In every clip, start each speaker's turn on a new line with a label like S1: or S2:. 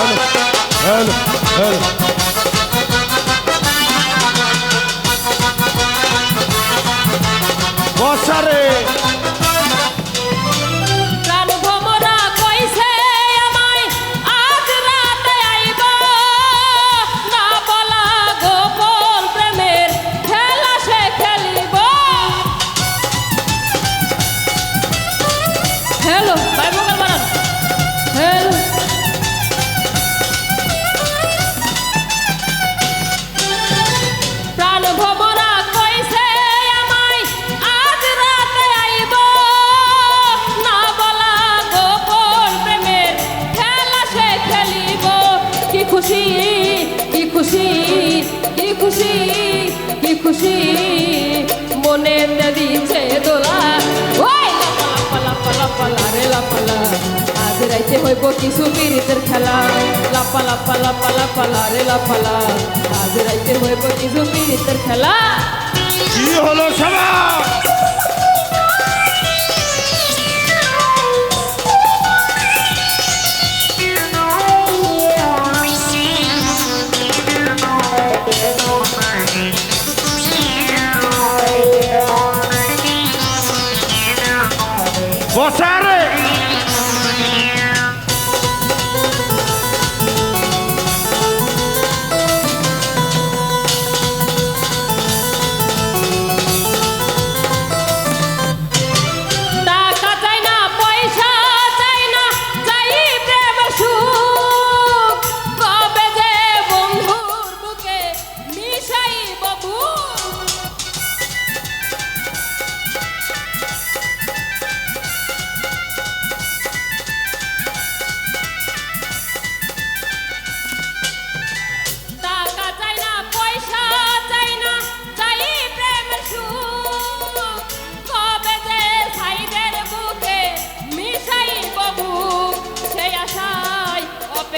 S1: هلا هلا هلا খুশি, কি খুশি? মনে দিচ্ছে দোলা। ওই! লাপালা পালা পালা রে লাপালা আজ রাইতে হইব কিছু পীড়িতের খেলা। লাপালা পালা পালা পালা রে লাপালা আজ রাইতে হইব কিছু পীড়িতের খেলা। Boa tarde!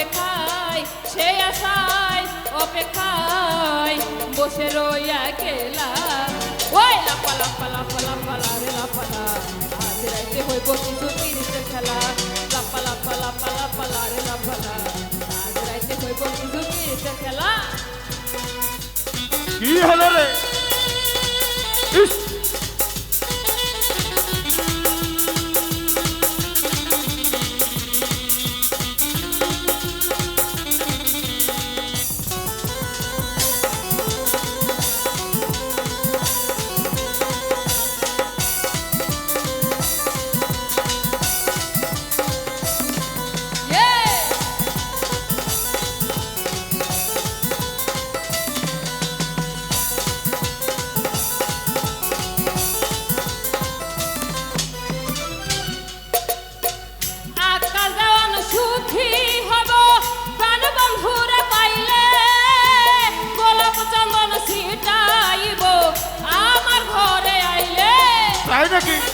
S1: অপেক্ষায়, সে আশায় অপেক্ষায় বসে রইয়া গেলা ওই লাপা লাপা লাপা লাপা লারে লাপালা আজ রাইতে হইব কিন্তু তিরিশের খেলা। লাপা লাপা লাপা লাপা লারে লাপালা আজ রাইতে হইব কিন্তু তিরিশের খেলা।
S2: কি হলো রে? নাকি